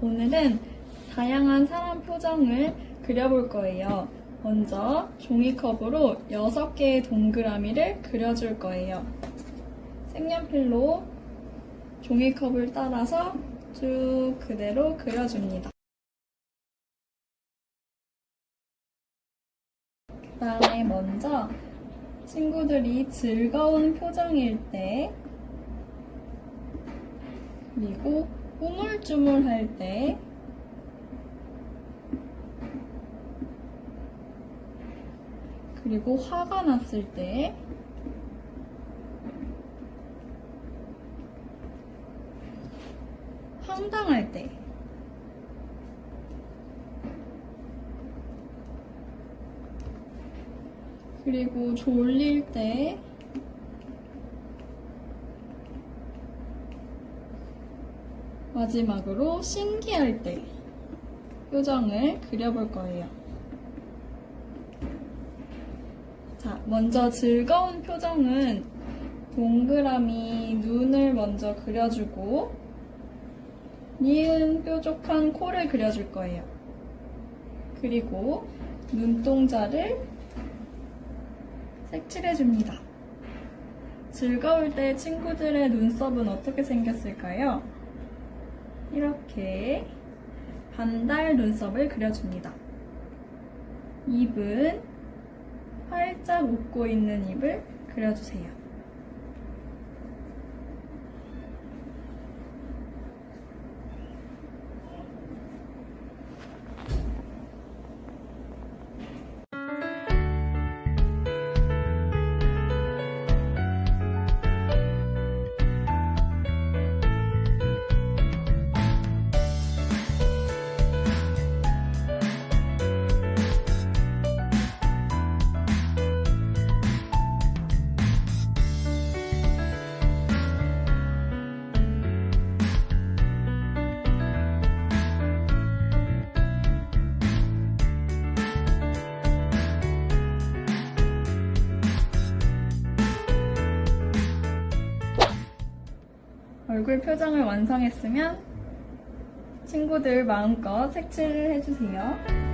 오늘은 다양한 사람 표정을 그려볼 거예요. 먼저 종이컵으로 6개의 동그라미를 그려줄 거예요. 색연필로 종이컵을 따라서 쭉 그대로 그려줍니다. 그 다음에 먼저 친구들이 즐거운 표정일 때 그리고 우물쭈물할 때. 그리고 화가 났을 때. 황당할 때. 그리고 졸릴 때 마지막으로 신기할 때 표정을 그려볼 거예요. 자, 먼저 즐거운 표정은 동그라미 눈을 먼저 그려주고 니은 뾰족한 코를 그려줄 거예요. 그리고 눈동자를 색칠해줍니다. 즐거울 때 친구들의 눈썹은 어떻게 생겼을까요? 이렇게 반달 눈썹을 그려줍니다. 입은 활짝 웃고 있는 입을 그려주세요. 얼굴 표정을 완성했으면 친구들 마음껏 색칠을 해주세요.